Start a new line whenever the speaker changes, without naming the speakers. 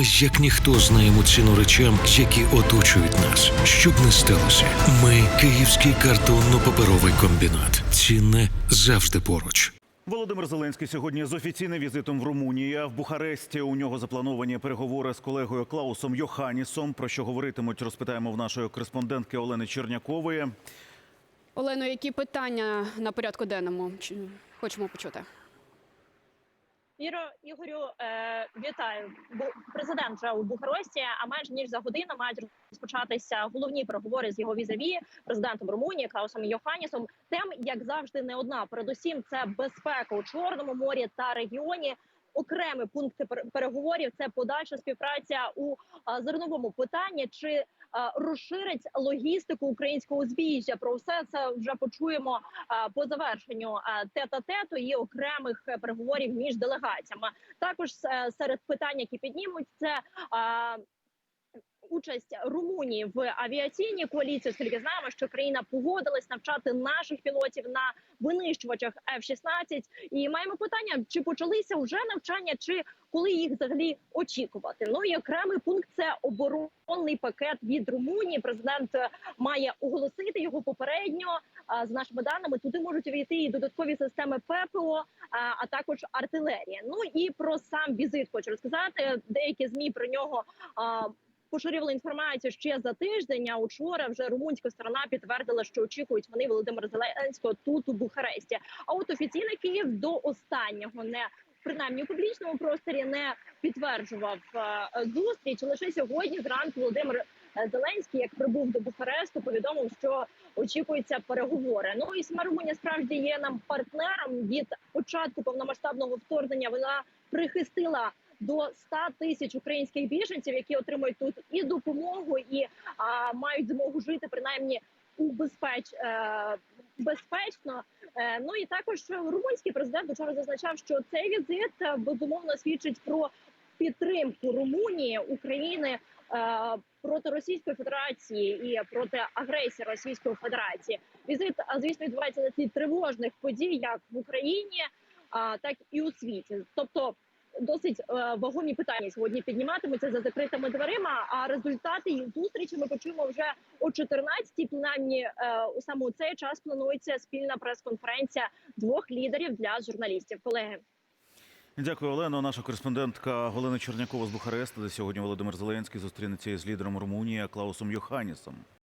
Ми як ніхто знаємо ціну речам, які оточують нас. Щоб не сталося, ми Київський картонно-паперовий комбінат. Цінне завжди поруч.
Володимир Зеленський сьогодні з офіційним візитом в Румунії. А в Бухаресті у нього заплановані переговори з колегою Клаусом Йоханісом. Про що говоритимуть, розпитаємо в нашої кореспондентки Олени Чернякової.
Олено, які питання на порядку денному Чи- хочемо почути?
Іро Ігорю, е, вітаю. Президент вже у Бухаресті, а менш ніж за годину мають розпочатися головні переговори з його візаві, президентом Румунії Клаусом Йоханісом. Тем, як завжди, не одна. Передусім, це безпека у Чорному морі та регіоні. Окремі пункти переговорів це подальша співпраця у зерновому питанні. Чи розширить логістику українського збіжжя? Про все це вже почуємо по завершенню а, тета-тету і окремих переговорів між делегаціями. Також е, серед питань, які піднімуть, це участь Румунії в авіаційній коаліції, оскільки знаємо, що країна погодилась навчати наших пілотів на винищувачах F-16. І маємо питання: чи почалися вже навчання, чи коли їх взагалі очікувати? Ну і окремий пункт це оборонний пакет від Румунії. Президент має оголосити його попередньо. З нашими даними туди можуть увійти і додаткові системи ППО, а також артилерія. Ну і про сам візит хочу розказати. Деякі змі про нього. Поширювали інформацію ще за тиждень. А учора вже румунська сторона підтвердила, що очікують вони Володимира Зеленського тут у Бухаресті. А от офіційний Київ до останнього не принаймні у публічному просторі не підтверджував е, зустріч. Лише сьогодні зранку Володимир е, Зеленський, як прибув до Бухаресту, повідомив, що очікуються переговори. Ну і сама Румунія справді є нам партнером від початку повномасштабного вторгнення. Вона прихистила до 100 тисяч українських біженців, які отримують тут і допомогу, і а, мають змогу жити принаймні у безпеч е, безпечно. Е, ну і також румунський президент вчора зазначав, що цей візит е, безумовно свідчить про підтримку Румунії України. е, Проти Російської Федерації і проти агресії Російської Федерації візит, звісно, відбувається на тлі тривожних подій, як в Україні, так і у світі. Тобто досить е, вагомі питання сьогодні підніматимуться за закритими дверима. А результати їх зустрічі ми почуємо вже о 14-й. Принаймні е, саме у цей час планується спільна прес-конференція двох лідерів для журналістів. Колеги.
Дякую, Олено. Наша кореспондентка Олена Чернякова з Бухареста, де сьогодні Володимир Зеленський зустрінеться із лідером Румунії Клаусом Йоханісом.